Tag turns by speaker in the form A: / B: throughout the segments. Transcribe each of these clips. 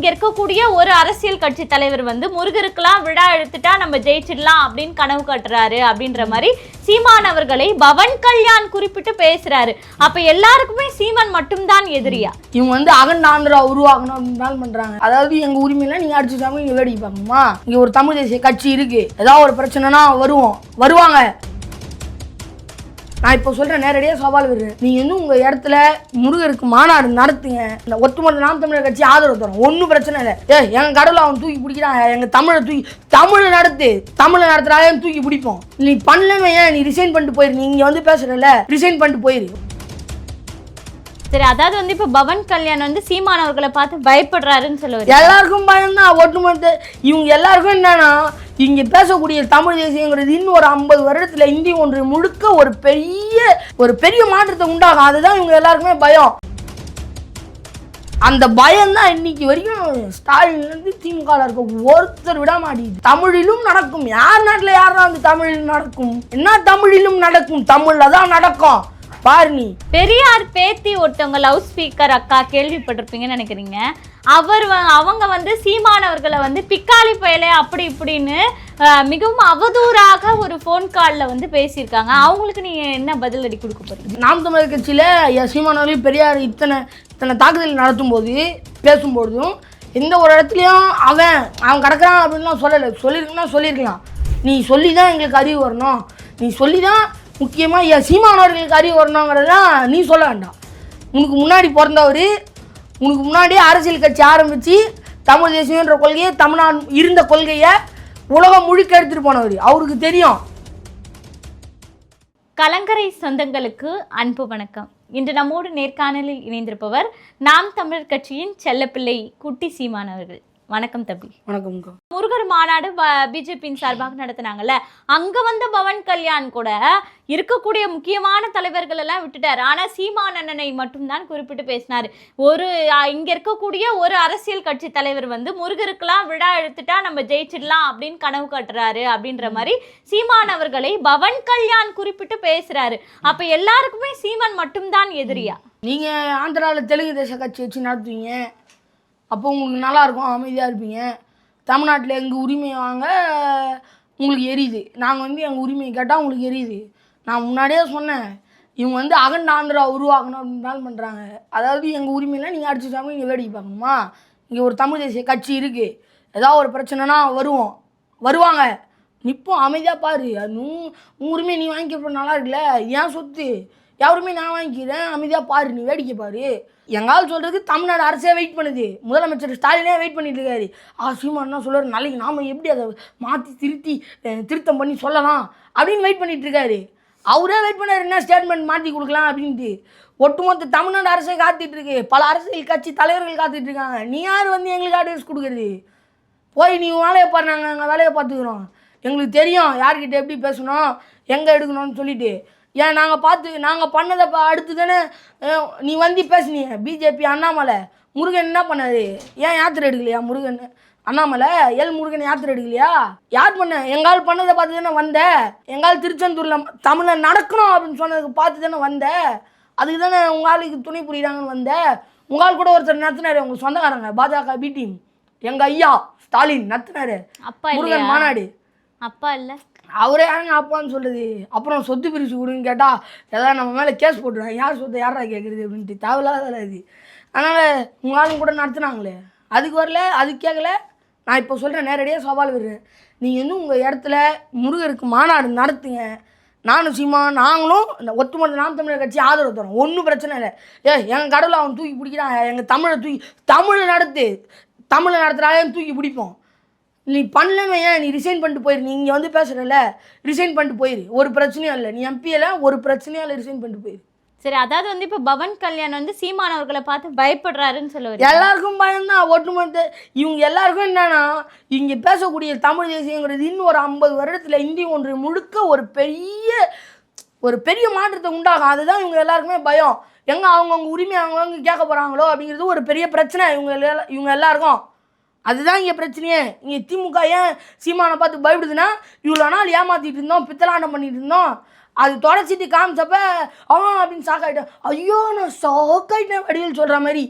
A: இங்க இருக்கக்கூடிய ஒரு அரசியல் கட்சி தலைவர் வந்து முருகருக்கெல்லாம் விழா எடுத்துட்டா நம்ம ஜெயிச்சிடலாம் அப்படின்னு கனவு கட்டுறாரு அப்படின்ற மாதிரி சீமான் அவர்களை பவன் கல்யாண் குறிப்பிட்டு பேசுறாரு. அப்ப எல்லாருக்குமே சீமான் மட்டும்தான் எதிரியா?
B: இவங்க வந்து அகன் ஆந்திரா உருவாகணும் தான் பண்றாங்க. அதாவது எங்க உரிமையில நீங்க அடிச்சுட்டாங்க சாமி நீங்க வேடிக்கை பார்க்கணுமா? இங்க ஒரு தமிழ் தேசிய கட்சி இருக்கு. ஏதாவது ஒரு பிரச்சனைனா வருவோம். வருவாங்க. நான் இப்போ சொல்றேன் நேரடியாக சவால் விடுறேன். நீங்க வந்து உங்க இடத்துல முருகருக்கு மாநாடு நடத்துங்க. இந்த ஒட்டுமொத்த நாம் தமிழர் கட்சி ஆதரவு தரும். ஒன்றும் பிரச்சனை இல்லை. ஏ எங்க கடவுளை அவன் தூக்கி பிடிக்கிறான். எங்க தமிழை தூக்கி தமிழை நடத்து. தமிழை நடத்துறாலே தூக்கி பிடிப்போம் நீ பண்ணலன்னு ஏன் நீ ரிசைன் பண்ணிட்டு போயிரு? நீங்க வந்து பேசுறல ரிசைன் பண்ணிட்டு போயிரு.
A: சரி அதாவது வந்து இப்ப பவன் கல்யாண் வந்து சீமான் அவர்களை பார்த்து பயப்படுறாருன்னு சொல்லுவாரு
B: எல்லாருக்கும் பயம்தான். ஒட்டுமொத்த இவங்க எல்லாருக்கும் என்னன்னா இங்கே பேசக்கூடிய தமிழ் தேசியங்கிறது இன்னும் ஒரு ஐம்பது வருடத்தில் இந்தி ஒன்று முழுக்க ஒரு பெரிய ஒரு பெரிய மாற்றத்தை உண்டாகும். அதுதான் இவங்க எல்லாருக்குமே பயம். அந்த பயம்தான் இன்னைக்கு வரைக்கும் ஸ்டாலின்லேருந்து திமுக இருக்க ஒருத்தர் விட மாட்டேங்குது. தமிழிலும் நடக்கும். யார் நாட்டில் யார் தான் வந்து தமிழ் நடக்கும்? என்ன தமிழிலும் நடக்கும்? தமிழில் தான் நடக்கும். பாரு நீ.
A: பெரியார் பேத்தி ஒருத்தவங்க லவுட் ஸ்பீக்கர் அக்கா கேள்விப்பட்டிருப்பீங்கன்னு நினைக்கிறீங்க. அவர் அவங்க வந்து சீமான் அவர்களை வந்து பிக்காளி பயலே அப்படி இப்படின்னு மிகவும் அவதூறாக ஒரு ஃபோன் காலில் வந்து பேசியிருக்காங்க. அவங்களுக்கு நீங்க என்ன பதிலடி கொடுக்க போறீங்க?
B: நாம் தமிழர் கட்சியில் சீமானவர்களையும் பெரியார் இத்தனை இத்தனை தாக்குதல் நடத்தும் போது பேசும்பொழுதும் எந்த ஒரு இடத்துலையும் அவன் அவன் கிடக்குறான் அப்படின்லாம் சொல்லலை. சொல்லியிருக்கலாம் சொல்லியிருக்கலாம். நீ சொல்லி தான் எங்களுக்கு அறிவு வரணும். நீ சொல்லி தான் முக்கியமாக என் சீமானவர்களுக்கு அறிவு வரணுங்கிறதெல்லாம் நீ சொல்ல வேண்டாம். உனக்கு முன்னாடி பிறந்தவர் உனக்கு முன்னாடியே அரசியல் கட்சி ஆரம்பித்து தமிழ் தேசியன்ற கொள்கையை தமிழ்நாடு இருந்த கொள்கையை உலகம் முழுக்க எடுத்துகிட்டு போனவர். அவருக்கு தெரியும்.
A: கலங்கரை சொந்தங்களுக்கு அன்பு வணக்கம். இன்று நம்மோடு நேர்காணலில் இணைந்திருப்பவர் நாம் தமிழர் கட்சியின் செல்லப்பிள்ளை குட்டி சீமான் அவர்கள். வணக்கம் தம்பி.
B: வணக்கம்க்கா
A: முருகர் மாநாடு பிஜேபியின் சார்பாக நடத்துனாங்கல்ல. அங்க வந்த பவன் கல்யாண் கூட இருக்கக்கூடிய முக்கியமான தலைவர்கள் எல்லாம் விட்டுட்டாரு. ஆனா சீமான் அண்ணனை மட்டும்தான் குறிப்பிட்டு பேசினாரு. ஒரு இங்க இருக்கக்கூடிய ஒரு அரசியல் கட்சி தலைவர் வந்து முருகருக்கெல்லாம் விழா எடுத்துட்டா நம்ம ஜெயிச்சிடலாம் அப்படின்னு கனவு கட்டுறாரு அப்படின்ற மாதிரி சீமான் அவர்களை பவன் கல்யாண் குறிப்பிட்டு பேசுறாரு. அப்ப எல்லாருக்குமே சீமான் மட்டும்தான் எதிரியா?
B: நீங்கள் ஆந்திராவில் தெலுங்கு தேச கட்சி வச்சு நடத்துவீங்க. அப்போ உங்களுக்கு நல்லா இருக்கும் அமைதியாக இருப்பீங்க. தமிழ்நாட்டில் எங்கள் உரிமையை வாங்க உங்களுக்கு எரியுது. நாங்கள் வந்து எங்கள் உரிமையை கேட்டால் உங்களுக்கு எரியுது. நான் முன்னாடியே சொன்னேன் இவங்க வந்து அகண்ட ஆந்திரா உருவாக்கணும் அப்படின்னு பண்ணுறாங்க அதாவது எங்கள் உரிமையெல்லாம் நீங்கள் அடிச்சு சாமி நீங்கள் வேடிக்கை பார்க்கணுமா? இங்கே ஒரு தமிழ் தேசிய கட்சி இருக்குது ஏதாவது ஒரு பிரச்சனைனா வருவோம். வருவாங்க. நிற்போம் அமைதியாக பாரு. அது உன் உன் உரிமையை நீ வாங்கிக்கிறப்ப நல்லா இருக்குல்ல. ஏன் சொத்து? எவருமே நான் வாங்கிக்கிறேன். அமைதியாக பாரு நீ வேடிக்கை பாரு. எங்கால் சொல்கிறது தமிழ்நாடு அரசே வெயிட் பண்ணுது. முதலமைச்சர் ஸ்டாலினே வெயிட் பண்ணிட்டு இருக்காரு. ஆ சீமான் தான் நாளைக்கு நாம் எப்படி அதை மாற்றி திருத்தி திருத்தம் பண்ணி சொல்லலாம் அப்படின்னு வெயிட் பண்ணிட்டு இருக்காரு. அவரே வெயிட் பண்ணார் என்ன ஸ்டேட்மெண்ட் மாற்றி கொடுக்கலாம் அப்படின்ட்டு. ஒட்டுமொத்த தமிழ்நாடு அரசே காத்துட்டு இருக்கு. பல அரசியல் கட்சி தலைவர்கள் காத்துட்டு இருக்காங்க. நீ யார் வந்து எங்களுக்கு அட்வைஸ் கொடுக்குறது? போய் நீ வேலையை பாரு நாங்கள் எங்கள் வேலையை பார்த்துக்குறோம். எங்களுக்கு தெரியும் யார்கிட்ட எப்படி பேசணும் எங்கே எடுக்கணும்னு சொல்லிட்டு. ஏன் நாங்கள் பார்த்து நாங்கள் பண்ணதை அடுத்து தானே நீ வந்து பேசுனீங்க பிஜேபி அண்ணாமலை. முருகன் என்ன பண்ணாரு? ஏன் யாத்திரை எடுக்கலையா முருகன்? அண்ணாமலை எல் முருகன் யாத்திரை எடுக்கலையா? யார் பண்ண எங்கால் பண்ணதை பார்த்து தானே வந்த? எங்கால் திருச்செந்தூரில் தமிழில் நடக்கணும் அப்படின்னு சொன்னதுக்கு பார்த்து தானே வந்த? அதுக்கு தானே உங்கள் ஆளுக்கு துணை புரியுறாங்கன்னு வந்த? உங்கள் கூட ஒருத்தர் நடத்தினாரு உங்கள் சொந்தக்காரங்க பாஜக பி டீம். எங்கள் ஐயா ஸ்டாலின் நடத்தினாரு. முருகன் மாநாடு.
A: அப்பா இல்ல?
B: அவரே யாருங்க அப்பான்னு சொல்லுது. அப்புறம் சொத்து பிரித்து கொடுன்னு கேட்டால் ஏதாவது நம்ம மேலே கேஸ் போட்டுருவாங்க. யார் சொத்தை யாரா கேட்குறது அப்படின்ட்டு தேவையில்லாத இது. அதனால் உங்களாலும் கூட நடத்துனாங்களே. அதுக்கு வரல அதுக்கு கேட்கல நான் இப்போ சொல்கிறேன் நேரடியாக சவால் விடுறேன். நீங்கள் வந்து உங்கள் இடத்துல முருகருக்கு மாநாடு நடத்துங்க. நானும் சீமா நாங்களும் இந்த ஒத்துமொத்த நாம் தமிழர் கட்சி ஆதரவு தரோம். ஒன்றும் பிரச்சனை இல்லை. ஏ எங்கள் கடவுளை அவன் தூக்கி பிடிக்கிறான். எங்கள் தமிழை தூக்கி தமிழை நடத்து. தமிழை நடத்துகிறாலே தூக்கி பிடிப்போம். நீ பண்ணலன்னு ஏன் நீ ரிசைன் பண்ணிட்டு போயிரு. நீ இங்கே வந்து பேசுகிறல ரிசைன் பண்ணிட்டு போயிரு. ஒரு பிரச்சனையும் இல்லை. நீ எம்பியில் ஒரு பிரச்சனையும் இல்லை ரிசைன் பண்ணிட்டு போயிரு.
A: சரி அதாவது வந்து இப்ப பவன் கல்யாண் வந்து சீமான் அவர்களை பார்த்து பயப்படுறாருன்னு சொல்லுவாரு
B: எல்லாருக்கும் பயம்தான் ஒட்டுமொத்த இவங்க எல்லாருக்கும் என்னன்னா இங்கே பேசக்கூடிய தமிழ் தேசியங்கிறது இன்னும் ஒரு ஐம்பது வருடத்தில் இந்திய ஒன்று முழுக்க ஒரு பெரிய ஒரு பெரிய மாற்றத்தை உண்டாகும். அதுதான் இவங்க எல்லாருக்குமே பயம். எங்கே அவங்கவுங்க உரிமை அவங்கவுங்க கேட்க போகிறாங்களோ அப்படிங்கிறது ஒரு பெரிய பிரச்சனை இவங்க இவங்க எல்லாருக்கும். அதுதான் இங்கே பிரச்சனையே. இங்கே திமுக ஏன் சீமானை பார்த்து பயப்படுதுன்னா இவ்வளோ நாள் ஏமாற்றிட்டு இருந்தோம் பித்தலாட்டம் பண்ணிட்டு இருந்தோம். அது தொடச்சிட்டு காமிச்சப்ப அவன் அப்படின்னு சாக்காயிட்டேன். ஐயோ நான் சாக்காயிட்டேன் ஆகிட்டேன் சொல்கிற மாதிரி.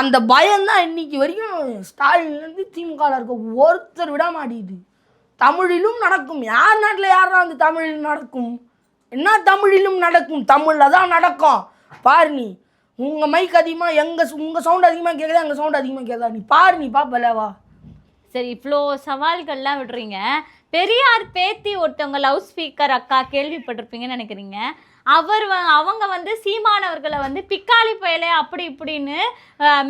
B: அந்த பயம்தான் இன்னைக்கு வரைக்கும் ஸ்டாலின்லேருந்து திமுகவில் இருக்க ஒருத்தர் விட மாட்டேங்குது. தமிழிலும் நடக்கும். யார் நாட்டில் யாரா அந்த தமிழில் நடக்கும்? என்ன தமிழிலும் நடக்கும்? தமிழில் தான் நடக்கும். பாரு நீ. உங்கள் மைக் அதிகமாக எங்கள் உங்கள் சவுண்ட் அதிகமாக கேட்குதா எங்கள் சவுண்ட் அதிகமாக கேட்குதா நீ பாரு நீ பாப்பல வா.
A: சரி இவ்வளோ சவால்கள்லாம் விடுறீங்க. பெரியார் பேத்தி ஒருத்தவங்க லவுட் ஸ்பீக்கர் அக்கா கேள்விப்பட்டிருப்பீங்கன்னு நினைக்கிறீங்க. அவர் அவங்க வந்து சீமானவர்களை வந்து பிக்காளி பயலே அப்படி இப்படின்னு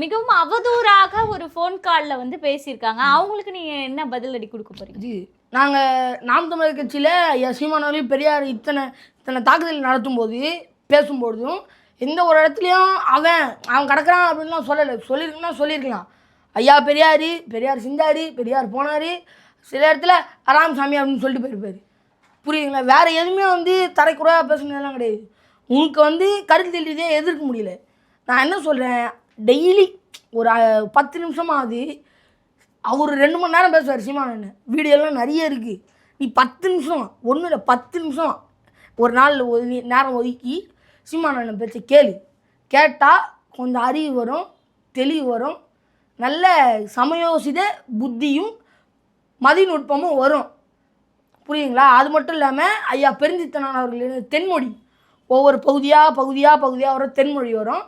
A: மிகவும் அவதூறாக ஒரு ஃபோன் காலில் வந்து பேசியிருக்காங்க. அவங்களுக்கு நீங்கள் என்ன பதிலடி கொடுக்க போறீங்க?
B: இது நாங்கள் நாம் தமிழர் கட்சியில் சீமானவர்களையும் பெரியார் இத்தனை இத்தனை தாக்குதல் நடத்தும் போது பேசும்பொழுதும் எந்த ஒரு இடத்துலையும் அவன் அவன் கிடக்கிறான் அப்படின்லாம் சொல்லலை. சொல்லியிருக்குன்னா சொல்லியிருக்கலாம். ஐயா பெரியார் பெரியார் செஞ்சார் பெரியார் போனார். சில இடத்துல அராமசாமி அப்படின்னு சொல்லிட்டு போயிருப்பார். புரியுதுங்களா? வேறு எதுவுமே வந்து தரைக்குறையாக பேசுனதெல்லாம் கிடையாது. உனக்கு வந்து கருத்து தெரியுதே எதிர்க்க முடியல. நான் என்ன சொல்கிறேன் டெய்லி ஒரு பத்து நிமிஷமாவது அவர் ரெண்டு மணி நேரம் பேசுவார் சீமானண்ணன் வீடியோலாம் நிறைய இருக்குது நீ பத்து நிமிஷம் ஒன்றும் இல்லை பத்து நிமிஷம் ஒரு நாள் ஒதுக்கி நேரம் ஒதுக்கி சீமானண்ணன் பேச்சை கேளு. கேட்டால் கொஞ்சம் அறிவு வரும் தெளிவு வரும் நல்ல சமயோசித புத்தியும் மதிநுட்பமும் வரும். புரியுங்களா அது மட்டும் இல்லாமல் ஐயா பெருந்தித்தனான் அவர்கள் தென்மொழி. ஒவ்வொரு பகுதியாக பகுதியாக பகுதியாக வர தென்மொழி வரும்.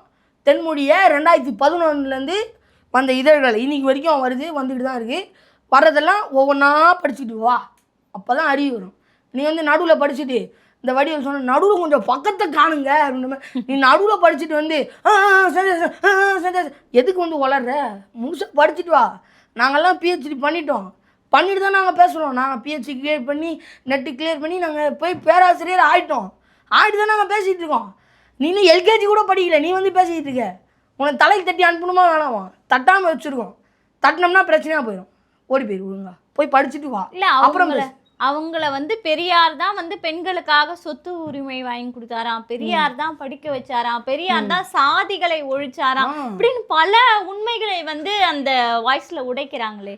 B: தென்மொழியை ரெண்டாயிரத்தி பதினொன்றுலேருந்து வந்த இதழ்கள் இன்றைக்கி வரைக்கும் வருது வந்துக்கிட்டு தான் இருக்குது வர்றதெல்லாம் ஒவ்வொன்றா படிச்சுட்டு வா. அப்போ தான் அறிவு வரும். நீ வந்து நடுவில் படிச்சுட்டு இந்த வடிவல் சொன்ன நடுவில் கொஞ்சம் பக்கத்தை காணுங்க அப்படின்ற நீ நடுவில் படிச்சுட்டு வந்து. எதுக்கு வந்து வளர்ற முழுசாக படிச்சுட்டு வா. நாங்கள்லாம் பிஹெச்டி பண்ணிட்டோம். பண்ணிட்டு தான் நாங்கள் பேசுகிறோம் நாங்கள் பிஹெச்டி கிளியர் பண்ணி நெட்டு கிளியர் பண்ணி நாங்கள் போய் பேராசிரியர் ஆகிட்டோம் ஆகிட்டு தான் நாங்கள் பேசிகிட்டு இருக்கோம். நீ இன்னும் எல்கேஜி கூட படிக்கல. நீ வந்து பேசிக்கிட்டு இருக்க. உனக்கு தலைக்கு தட்டி அனுப்பணுமா வேணாமா? தட்டாமல் வச்சுருக்கோம். தட்டினோம்னா பிரச்சனையாக போயிடும் ஓடி ஒழுங்கா போய் படிச்சுட்டு வா.
A: இல்ல
B: அப்புறம்
A: அவங்கள வந்து பெரியார் தான் வந்து பெண்களுக்காக சொத்து உரிமை வாங்கி கொடுத்தாராம். பெரியார் தான் படிக்க வச்சாராம். பெரியார் தான் சாதிகளை ஒழிச்சாராம்.
B: ஆ.
A: இப்படின்னு பல உண்மைகளை வந்து அந்த வாய்ஸ்ல உடைக்கிறாங்களே.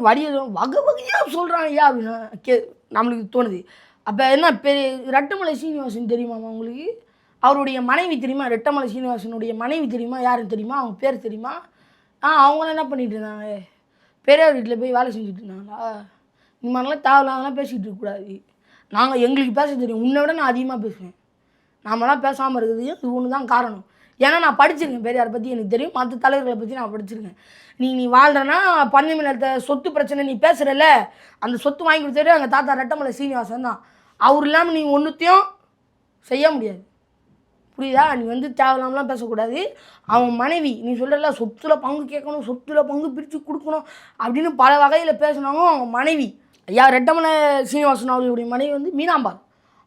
B: வடிவம் வகை வகையாக சொல்கிறான் ஐயா அப்படின்னா கே நம்மளுக்கு தோணுது. அப்போ என்ன பெரிய ரெட்டமலை சீனிவாசன் தெரியுமாமா உங்களுக்கு? அவருடைய மனைவி தெரியுமா? ரெட்டமலை சீனிவாசனுடைய மனைவி தெரியுமா? யாருன்னு தெரியுமா? அவங்க பேர் தெரியுமா? ஆ அவங்களாம் என்ன பண்ணிட்டு இருந்தாங்க? பெரியார் வீட்டில் போய் வேலை செஞ்சுட்டு இருந்தாங்களா? இந்த மாதிரிலாம் தேவையில்லாதெல்லாம் பேசிகிட்டு இருக்கக்கூடாது நாங்கள் எங்களுக்கு பேச தெரியும். உன்னை விட நான் அதிகமாக பேசுவேன். நாமெல்லாம் பேசாமல் இருக்கிறது இது ஒன்று தான் காரணம். ஏன்னா நான் படிச்சிருக்கேன். பெரியார் பற்றி எனக்கு தெரியும். மற்ற தலைவர்களை பற்றி நான் படிச்சிருக்கேன். நீ நீ வாழ்றனா பஞ்சமி நிலத்தை சொத்து பிரச்சனை நீ பேசுகிறல்ல அந்த சொத்து வாங்கி கொடுத்தது எங்கள் தாத்தா ரெட்டமலை சீனிவாசன் தான். அவர் இல்லாமல் நீ ஒன்றுத்தையும் செய்ய முடியாது. புரியுதா? நீ வந்து தேவையில்லாமலாம் பேசக்கூடாது. அவன் மனைவி நீ சொல்கிறல சொத்துல பங்கு கேட்கணும் சொத்துல பங்கு பிரித்து கொடுக்கணும் அப்படின்னு பல வகையில் பேசினாலும் அவன் மனைவி. ஐயா ரெட்டமலை சீனிவாசன் அவர்களுடைய மனைவி வந்து மீனாம்பாள்.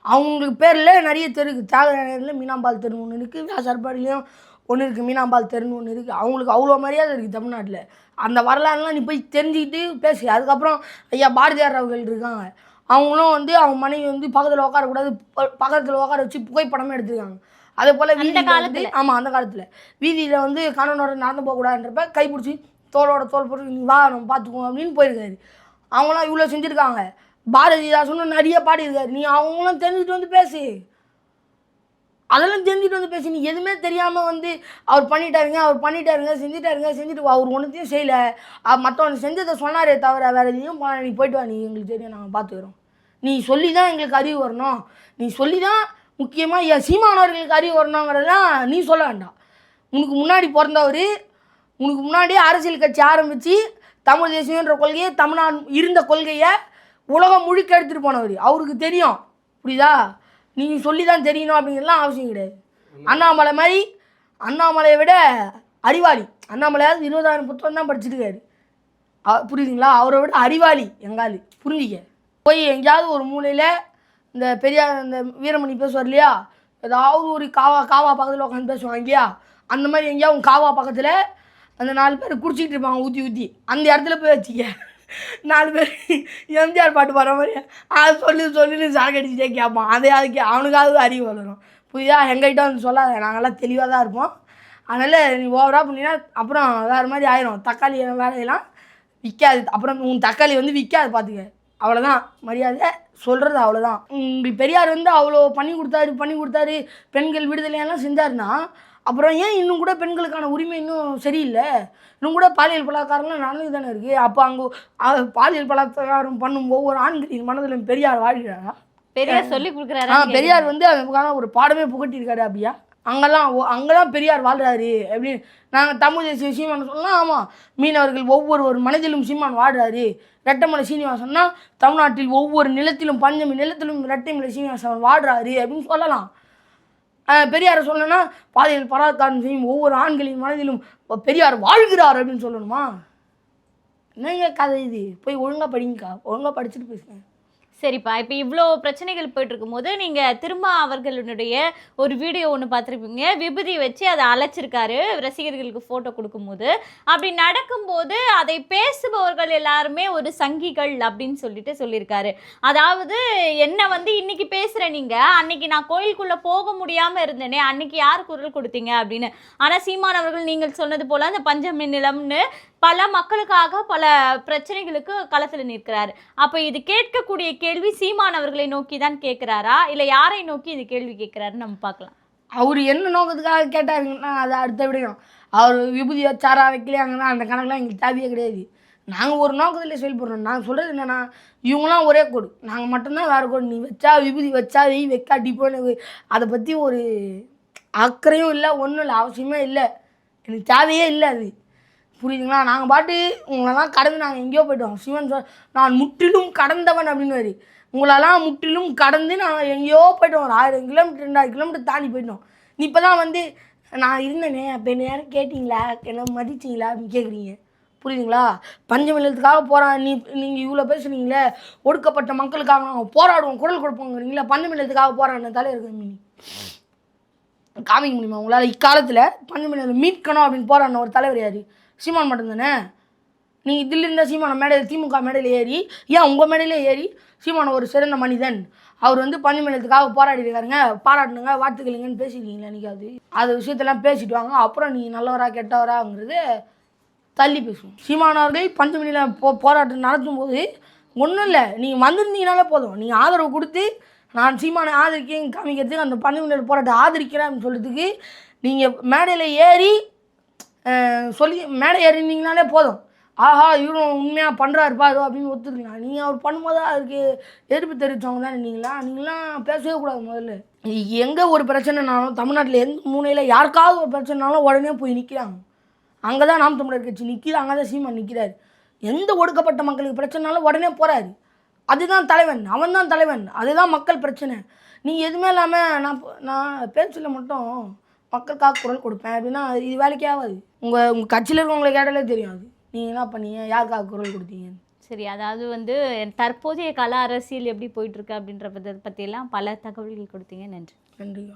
B: அவங்களுக்கு பேரில் நிறைய தெரு இருக்குது தியாகராயனில் மீனாம்பாள் தெரு ஒன்று இருக்குது வியாசார்பாடிலையும் ஒன்று இருக்குது மீனாம்பாள் தெருன்னு ஒன்று இருக்குது அவங்களுக்கு அவ்வளோ மரியாதை இருக்குது தமிழ்நாட்டில். அந்த வரலாறுலாம் நீ போய் தெரிஞ்சுக்கிட்டு பேசு. அதுக்கப்புறம் ஐயா பாரதியார் அவர்கள் இருக்காங்க. அவங்களும் வந்து அவங்க மனைவி வந்து பக்கத்தில் உட்காரக்கூடாது பக்கத்தில் உட்கார வச்சு புகைப்படமே எடுத்திருக்காங்க. அதே போல் வீதியில் வந்து ஆமாம் அந்த காலத்தில். வீதியில் வந்து கணவனோட நடந்து போகக்கூடாதுன்றப்ப கைப்பிடிச்சி தோளோட தோல் போட்டு நீ வா நம்ம பார்த்துக்குவோம் அப்படின்னு போயிருக்காரு. அவங்களாம் இவ்வளோ செஞ்சுருக்காங்க. பாரதிதாசனும் நிறைய பாடியிருக்காரு நீ அவங்களும் தெரிஞ்சுட்டு வந்து பேசு. அதெல்லாம் தெரிஞ்சுட்டு வந்து பேசி. நீ எதுவுமே தெரியாமல் வந்து அவர் பண்ணிட்டாருங்க அவர் பண்ணிட்டாருங்க செஞ்சுட்டாருங்க செஞ்சுட்டு அவர் ஒன்றுத்தையும் செய்யலை. மற்றவன் செஞ்சதை சொன்னாரே தவிர வேறு எதையும் பண்ண நீ போயிட்டு வா. நீ எங்களுக்கு தெரியும் நாங்கள் பார்த்துக்குறோம் நீ சொல்லி தான் எங்களுக்கு அறிவு வரணும். நீ சொல்லி தான் முக்கியமாக என் சீமானவர்களுக்கு அறிவு வரணுங்கிறதெல்லாம் நீ சொல்ல வேண்டாம். உனக்கு முன்னாடி பிறந்தவர் உனக்கு முன்னாடியே அரசியல் கட்சி ஆரம்பித்து தமிழ் தேசியன்ற கொள்கையை தமிழ்நாடு இருந்த கொள்கையை உலகம் முழுக்க எடுத்துகிட்டு போனவர் அவருக்கு தெரியும். புரியுதா? நீங்கள் சொல்லி தான் தெரியணும் அப்படிங்கிறதுலாம் அவசியம் கிடையாது. அண்ணாமலை மாதிரி அண்ணாமலையை விட அறிவாளி. அண்ணாமலையாவது இருபதாயிரம் புத்தகம் தான் படிச்சிருக்காரு. புரியுதுங்களா? அவரை விட அறிவாளி எங்காலி புரிஞ்சிக்க. போய் எங்கேயாவது ஒரு மூலையில் இந்த பெரியார் இந்த வீரமணி பேசுவார் இல்லையா? ஏதாவது ஒரு காவா காவா பக்கத்தில் உட்காந்து பேசுவாங்க இல்லையா? அந்த மாதிரி எங்கேயாவது காவா பக்கத்தில் அந்த நாலு பேர் குடிச்சிக்கிட்டு இருப்பாங்க ஊற்றி ஊற்றி அந்த இடத்துல போய் வச்சுக்க. நாலு பேர் எம்ஜிஆர் பாட்டு பாடுற மாதிரி அதை சொல்லி சொல்லி சாக்கு அடிச்சுட்டே கேட்பான். அதே அதுக்கு அவனுக்காவது அறிவு வளரும். புரியுதா? எங்ககிட்ட வந்து சொல்லாத. நாங்கள்லாம் தெளிவாக தான் இருப்போம். அதனால் நீ ஓவராக பண்ணினா அப்புறம் வேறு மாதிரி ஆயிரும். தக்காளி வேலையெல்லாம் விற்காது அப்புறம் உன் தக்காளி வந்து விற்காது பார்த்துக்க அவ்வளோதான் மரியாதை சொல்கிறது அவ்வளோதான் உங்களுக்கு பெரியார் வந்து அவ்வளோ பண்ணி கொடுத்தாரு பண்ணி கொடுத்தாரு. பெண்கள் விடுதலையெல்லாம் செஞ்சாருன்னா அப்புறம் ஏன் இன்னும் கூட பெண்களுக்கான உரிமை இன்னும் சரியில்லை? இன்னும் கூட பாலியல் பலாத்காரம்லாம் நடந்து தானே இருக்குது அப்போ அங்கே பாலியல் பலாத்காரம் பண்ணும் ஒவ்வொரு ஆண்களின் மனதிலும் பெரியார் வாழ்கிறாரா?
A: பெரியார் சொல்லி
B: ஆ
A: கொடுக்குறாரா
B: பெரியார் வந்து அதுக்கான ஒரு பாடமே புகட்டியிருக்காரு அப்படியா அங்கெல்லாம் அங்கெல்லாம் பெரியார் வாழ்றாரு அப்படின்னு நாங்கள் தமிழ் தேசிய சீமான் சொல்லலாம் ஆமாம் மீனவர்கள் ஒவ்வொரு ஒரு மனதிலும் சீமான் வாழ்றாரு. ரெட்டமலை சீனிவாசன்னா தமிழ்நாட்டில் ஒவ்வொரு நிலத்திலும் பஞ்சமி நிலத்திலும் ரெட்டைமலை சீனிவாசன் வாழ்றாரு அப்படின்னு சொல்லலாம். பெரியாரை சொல்லணும்னா பாதையில் பராத்தான் செய்யும் ஒவ்வொரு ஆண்களின் மனதிலும் பெரியார் வாழ்கிறார் அப்படின்னு சொல்லணுமா? என்னங்க கதை இது? போய் ஒழுங்காக படிங்கக்கா. ஒழுங்காக படிச்சுட்டு பேசுங்க.
A: சரிப்பா. இப்போ இவ்வளோ பிரச்சனைகள் போயிட்டு இருக்கும்போது நீங்கள் திரும்ப அவர்களுடைய ஒரு வீடியோ ஒன்று பார்த்துருப்பீங்க. விபதி வச்சு அதை அழைச்சிருக்காரு. ரசிகர்களுக்கு ஃபோட்டோ கொடுக்கும்போது. அப்படி நடக்கும்போது அதை பேசுபவர்கள் எல்லாருமே ஒரு சங்கிகள் அப்படின்னு சொல்லிட்டு சொல்லியிருக்காரு. அதாவது என்ன வந்து இன்னைக்கு பேசுகிற நீங்கள் அன்னைக்கு நான் கோயிலுக்குள்ளே போக முடியாமல் இருந்தேனே. அன்னைக்கு யார் குரல் கொடுத்தீங்க? அப்படின்னு. ஆனால் சீமானவர்கள் நீங்கள் சொன்னது போல் அந்த பஞ்சமி நிலம்னு பல மக்களுக்காக பல பிரச்சனைகளுக்கு களத்தில் நிற்கிறாரு. அப்போ இது கேட்கக்கூடிய கேள்வி சீமான் அவர்களை நோக்கி தான் கேட்கிறாரா? இல்லை யாரை நோக்கி இது கேள்வி கேட்கிறாருன்னு நம்ம பார்க்கலாம்.
B: அவர் என்ன நோக்கத்துக்காக கேட்டாருங்கன்னா அது அடுத்த விடயம். அவர் விபூதி வச்சாரா வைக்கலையாங்கன்னா அந்த கணக்கெலாம் எங்களுக்கு தேவையே கிடையாது. நாங்கள் ஒரு நோக்கத்தில் செயல்படுறோம் நாங்கள் சொல்கிறது என்னென்னா இவங்களாம் ஒரே கோடு. நாங்கள் மட்டும்தான் வேறு கோடு. நீ வச்சா விபூதி வச்சா வெய் வைக்கா டிப்போன்னு அதை பற்றி ஒரு அக்கறையும் இல்லை ஒன்றும் இல்லை அவசியமே இல்லை. எனக்கு தேவையே இல்லை அது. புரியுதுங்களா? நாங்கள் பாட்டு உங்களெல்லாம் கடந்து நாங்கள் எங்கேயோ போயிட்டோம். சிவன் சொல் நான் முற்றிலும் கடந்தவன் அப்படின்னு உங்களெல்லாம் முற்றிலும் கடந்து நான் எங்கேயோ போயிட்டோம். ஒரு ஆயிரம் கிலோமீட்டர் ரெண்டாயிரம் கிலோமீட்டர் தாண்டி போயிட்டோம். நீ இப்போ தான் வந்து நான் இருந்தேனே அப்போ என்ன யாரும் கேட்டிங்களா? என்ன மதிச்சிங்களா அப்படின்னு கேட்குறீங்க புரியுதுங்களா? பஞ்சமிலத்துக்காக போகிறான் நீ நீங்கள் இவ்வளோ பேசுனீங்களே ஒடுக்கப்பட்ட மக்களுக்காக நாங்கள் போராடுவோம் குரல் கொடுப்போங்கிறீங்களா பஞ்சமில்லத்துக்காக போராடினதாலே இருக்கு மீனி காமிக்க முடியுமா உங்களால்? இக்காலத்தில் பஞ்சமில்லை மீட்கணும் அப்படின்னு போராடின ஒரு தலைவர் யார்? சீமான் மட்டும்தானே? நீங்கள் இதில் இருந்த சீமான மேடையில் திமுக மேடையில் ஏறி ஏன் உங்கள் மேடையில் ஏறி சீமான ஒரு சிறந்த மனிதன்? அவர் வந்து பஞ்சமில்லத்துக்காக போராடி இருக்காருங்க பாராட்டுனுங்க வாழ்த்துக்களுங்கன்னு பேசியிருக்கீங்களா நினைக்காது அது? விஷயத்தெல்லாம் பேசிட்டு வாங்க. அப்புறம் நீங்கள் நல்லவரா கெட்டவராங்கிறது தள்ளி பேசுவோம். சீமான் அவர்கள் போ போராட்டம் நடத்தும் போது ஒன்றும் இல்லை. நீங்கள் வந்திருந்தீங்கனாலே போதும். நீங்கள் ஆதரவு கொடுத்து நான் சீமானை ஆதரிக்கேன் காமிக்கிறதுக்கு அந்த பஞ்சமில்லியில் போராட்டம் ஆதரிக்கிறேன் அப்படின்னு சொல்கிறதுக்கு நீங்கள் மேடையில் ஏறி சொல்லி மேடை ஏறினீங்கனாலே போதும். ஆஹா இவரும் உண்மையாக பண்ணுறாருப்பா அதோ அப்படின்னு ஒத்துக்கலாம் நீங்கள் அவர் பண்ணும்போது அதுக்கு எதிர்ப்பு தெரிவித்தவங்க தான் நீங்களா? நீங்களாம் பேசவே கூடாது முதல்ல. எங்கே ஒரு பிரச்சனைனாலும் தமிழ்நாட்டில் எந்த மூலையில் யாருக்காவது ஒரு பிரச்சனைனாலும் உடனே போய் நிற்கிறாங்க அங்கே தான் நாம் தமிழர் கட்சி நிற்கிது அங்கே தான் சீமான் நிற்கிறார் எந்த ஒடுக்கப்பட்ட மக்களுக்கு பிரச்சனைனாலும் உடனே போகிறாரு அதுதான் தலைவன் அவன் தான் தலைவன். அதுதான் மக்கள் பிரச்சனை. நீ எதுவுமே இல்லாமல் நான் நான் பேச்சில் மட்டும் மக்களுக்காக குரல் கொடுப்பேன் அப்படின்னா இது வேலைக்கே ஆகாது. உங்கள் உங்கள் கட்சியில் இருக்கவங்களை கேட்டாலே தெரியும் அது. நீங்கள் என்ன பண்ணீங்க? யாருக்காக குரல் கொடுத்தீங்கன்னு
A: சரி அதாவது வந்து தற்போதைய கல அரசியல் எப்படி போயிட்டு இருக்கு அப்படின்ற பத்தி- பத்தியெல்லாம் பல தகவல்கள் கொடுத்தீங்க. நன்றி.
B: நன்றிங்க.